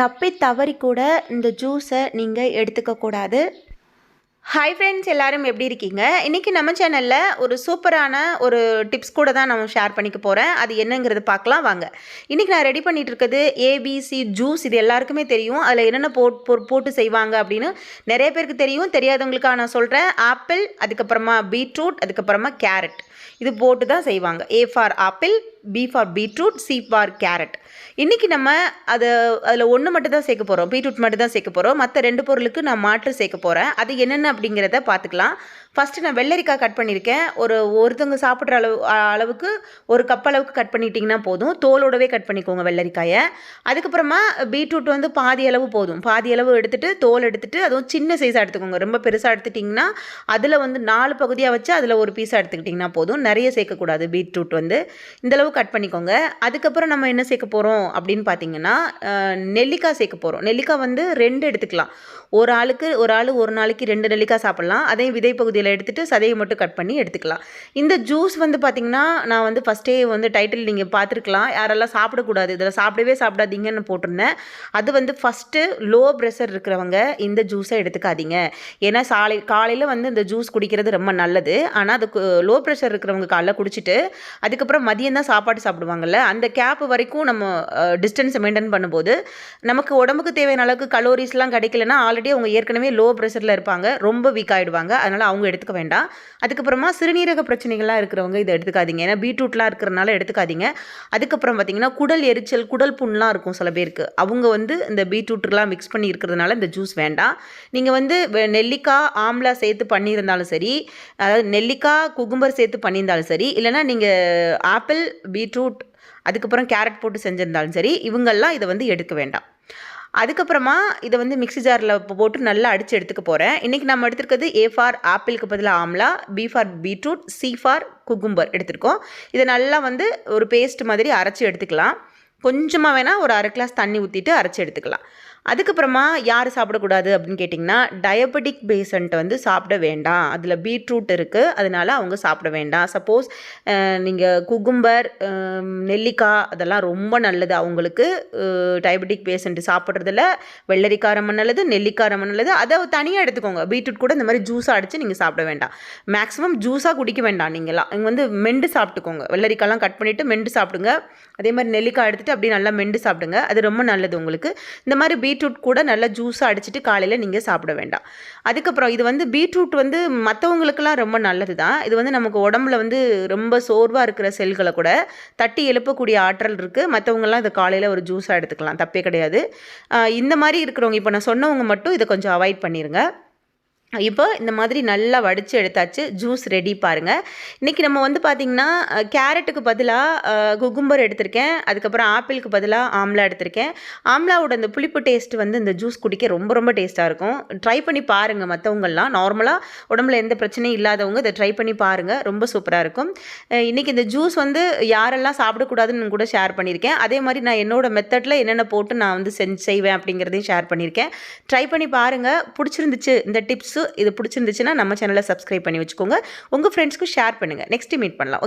தப்பி தவறி கூட இந்த ஜூஸை நீங்கள் எடுத்துக்கக்கூடாது ஹாய் ஃப்ரெண்ட்ஸ் எல்லாரும் எப்படி இருக்கீங்க? இன்றைக்கி நம்ம சேனலில் ஒரு சூப்பரான ஒரு டிப்ஸ் கூட தான் நம்ம ஷேர் பண்ணிக்க போகிறேன் அது என்னங்கிறது பார்க்கலாம் வாங்க. இன்றைக்கி நான் ரெடி பண்ணிகிட்டு இருக்கிறது ஏபிசி ஜூஸ் இது எல்லாருக்குமே தெரியும். அதில் என்னென்ன போட் போ- போட்டு செய்வாங்க அப்படின்னு நிறைய பேருக்கு தெரியும். தெரியாதவங்களுக்காக நான் சொல்கிறேன் ஆப்பிள் அதுக்கப்புறமா பீட்ரூட் அதுக்கப்புறமா கேரட். இது போட்டு தான் செய்வாங்க. A for apple B for beetroot C for carrot இன்றைக்கி நம்ம அதை அதில் ஒன்று மட்டும் தான் சேர்க்க போகிறோம் பீட்ரூட் மட்டும் தான் சேர்க்க போகிறோம் மற்ற ரெண்டு பொருளுக்கு நான் மாற்று சேர்க்க போகிறேன் அது என்னென்ன அப்படிங்கிறத பார்த்துக்கலாம். ஃபஸ்ட்டு நான் வெள்ளரிக்காய் கட் பண்ணியிருக்கேன் ஒரு ஒருத்தவங்க சாப்பிட்ற அளவு அளவுக்கு ஒரு கப் அளவுக்கு கட் பண்ணிட்டீங்கன்னா போதும். தோலோடவே கட் பண்ணிக்கோங்க வெள்ளரிக்காயை. அதுக்கப்புறமா பீட்ரூட் வந்து பாதி அளவு போதும். பாதி அளவு எடுத்துகிட்டு தோல் எடுத்துகிட்டு அதுவும் சின்ன சைஸாக எடுத்துக்கோங்க. ரொம்ப பெருசாக எடுத்துட்டிங்கன்னா அதில் வந்து நாலு பகுதியாக வச்சு அதில் ஒரு பீஸாக எடுத்துக்கிட்டிங்கன்னா போதும். நிறைய சேர்க்கக்கூடாது பீட்ரூட் வந்து. இந்தளவு கட் பண்ணிக்கோங்க. அதுக்கப்புறம் நம்ம என்ன சேர்க்க போகிறோம் அப்படின்னு பார்த்தீங்கன்னா நெல்லிக்காய் சேர்க்க போகிறோம் நெல்லிக்காய் வந்து ரெண்டு எடுத்துக்கலாம். ஒரு ஆளுக்கு ஒரு ஆள் ஒரு நாளைக்கு ரெண்டு நெல்லிக்காய் சாப்பிட்லாம். அதே விதை பகுதி பகுதியில் எடுத்துட்டு சதையை மட்டும் கட் பண்ணி எடுத்துக்கலாம். இந்த ஜூஸ் வந்து பார்த்திங்கன்னா நான் வந்து ஃபஸ்ட்டே வந்து டைட்டில் நீங்கள் பார்த்துருக்கலாம். யாரெல்லாம் சாப்பிடக்கூடாது இதில் சாப்பிடவே சாப்பிடாதீங்கன்னு போட்டிருந்தேன். அது வந்து ஃபஸ்ட்டு லோ ப்ரெஷர் இருக்கிறவங்க இந்த ஜூஸை எடுத்துக்காதீங்க. ஏன்னா சாலை காலையில் வந்து இந்த ஜூஸ் குடிக்கிறது ரொம்ப நல்லது. ஆனால் அது லோ ப்ரெஷர் இருக்கிறவங்க காலைல குடிச்சிட்டு அதுக்கப்புறம் மதியம் தான் சாப்பாடு சாப்பிடுவாங்கல்ல அந்த கேப் வரைக்கும் நம்ம டிஸ்டன்ஸை மெயின்டைன் பண்ணும்போது நமக்கு உடம்புக்கு தேவையான அளவுக்கு கலோரிஸ்லாம் கிடைக்கலன்னா ஆல்ரெடி அவங்க ஏற்கனவே லோ ப்ரெஷரில் இருப்பாங்க ரொம்ப வீக் ஆகிடுவாங்க அதனால் அவங்க எடுத்துக்க வேண்டாம். அதுக்கப்புறமா சிறுநீரக பிரச்சனைகள்லாம் இருக்கிறவங்க இதை எடுத்துக்காதீங்க. ஏன்னா பீட்ரூட்லாம் இருக்கிறனால எடுத்துக்காதீங்க. அதுக்கப்புறம் பார்த்தீங்கன்னா குடல் எரிச்சல் குடல் புண்லாம் இருக்கும் சில பேருக்கு. அவங்க வந்து இந்த பீட்ரூட்லாம் மிக்ஸ் பண்ணி இருக்கிறதுனால இந்த ஜூஸ் வேண்டாம். நீங்கள் வந்து நெல்லிக்காய் ஆம்லா சேர்த்து பண்ணியிருந்தாலும் சரி அதாவது நெல்லிக்காய் குகும்பர் சேர்த்து பண்ணியிருந்தாலும் சரி இல்லைன்னா நீங்கள் ஆப்பிள் பீட்ரூட் அதுக்கப்புறம் கேரட் போட்டு செஞ்சுருந்தாலும் சரி இவங்கெல்லாம் இதை வந்து எடுக்க வேண்டாம். அதுக்கப்புறமா இதை வந்து மிக்ஸி ஜாரில் போட்டு நல்லா அடித்து எடுத்துக்க போகிறேன் இன்றைக்கி நம்ம எடுத்துருக்கிறது ஏ ஃபார் ஆப்பிளுக்கு பதிலாக amla B for beetroot C for cucumber எடுத்திருக்கோம். இதை நல்லா வந்து ஒரு பேஸ்ட் மாதிரி அரைச்சி எடுத்துக்கலாம். கொஞ்சமாக வேணால் ஒரு அரை கிளாஸ் தண்ணி ஊற்றிட்டு அரைச்சி எடுத்துக்கலாம். அதுக்கப்புறமா யார் சாப்பிடக்கூடாது அப்படின்னு கேட்டிங்கன்னா டயபெட்டிக் பேஷண்ட் வந்து சாப்பிட வேண்டாம். அதில் பீட்ரூட் இருக்குது அதனால அவங்க சாப்பிட வேண்டாம். சப்போஸ் நீங்கள் குகும்பர் நெல்லிக்காய் அதெல்லாம் ரொம்ப நல்லது. அவங்களுக்கு டயபெட்டிக் பேஷண்ட் சாப்பிட்றதுல வெள்ளரிக்காய் ரொம்ப நல்லது நெல்லிக்காய் ரொம்ப நல்லது. அதை தனியாக எடுத்துக்கோங்க. பீட்ரூட் கூட இந்த மாதிரி ஜூஸாக அடித்து நீங்கள் சாப்பிட வேண்டாம். மேக்ஸிமம் ஜூஸாக குடிக்க வேண்டாம் நீங்களாம் இங்கே வந்து மெண்டு சாப்பிட்டுக்கோங்க. வெள்ளரிக்காய்லாம் கட் பண்ணிவிட்டு மெண்டு சாப்பிடுங்க. அதே மாதிரி நெல்லிக்காய் எடுத்துகிட்டு அப்படியே நல்லா மெண்டு சாப்பிடுங்க. அது ரொம்ப நல்லது உங்களுக்கு. இந்த மாதிரி பீட்ரூட் கூட நல்லா ஜூஸாக அடிச்சிட்டு காலையில் நீங்கள் சாப்பிட வேண்டாம். அதுக்கப்புறம் இது வந்து பீட்ரூட் வந்து மற்றவங்களுக்கெல்லாம் ரொம்ப நல்லது தான் இது வந்து நமக்கு உடம்புல வந்து ரொம்ப சோர்வாக இருக்கிற செல்களை கூட தட்டி எழுப்பக்கூடிய ஆற்றல் இருக்குது மற்றவங்கெல்லாம் இதை காலையில் ஒரு ஜூஸாக எடுத்துக்கலாம். தப்பே கிடையாது. இந்த மாதிரி இருக்கிறவங்க இப்போ நான் சொன்னவங்க மட்டும் இதை கொஞ்சம் அவாய்ட் பண்ணிடுங்க இப்போ இந்த மாதிரி நல்லா வடித்து எடுத்தாச்சு ஜூஸ் ரெடி பாருங்கள் இன்றைக்கி நம்ம வந்து பார்த்திங்கன்னா கேரட்டுக்கு பதிலாக குகும்பர் எடுத்திருக்கேன். அதுக்கப்புறம் ஆப்பிளுக்கு பதிலாக ஆம்லா எடுத்திருக்கேன். ஆம்லாவோட அந்த புளிப்பு டேஸ்ட் வந்து இந்த ஜூஸ் குடிக்க ரொம்ப ரொம்ப டேஸ்ட்டாக இருக்கும். ட்ரை பண்ணி பாருங்கள் மற்றவங்கெல்லாம் நார்மலாக உடம்புல எந்த பிரச்சனையும் இல்லாதவங்க இதை ட்ரை பண்ணி பாருங்கள் ரொம்ப சூப்பராக இருக்கும். இன்றைக்கி இன்னைக்கு இந்த ஜூஸ் வந்து யாரெல்லாம் சாப்பிடக்கூடாதுன்னு கூட ஷேர் பண்ணியிருக்கேன். அதே மாதிரி நான் என்னோடய மெத்தடில் என்னென்ன போட்டு நான் வந்து செஞ்சு செய்வேன் அப்படிங்கிறதையும் ஷேர் பண்ணியிருக்கேன். ட்ரை பண்ணி பாருங்கள் பிடிச்சிருந்துச்சு இந்த டிப்ஸு இது பிடிச்சிருந்துச்சுன்னா நம்ம சேனலை சப்ஸ்கிரைப் பண்ணி வச்சுக்கோங்க. உங்கள் ஃப்ரெண்ட்ஸ்க்கு ஷேர் பண்ணுங்கள் நெக்ஸ்ட் மீட் பண்ணலாம்.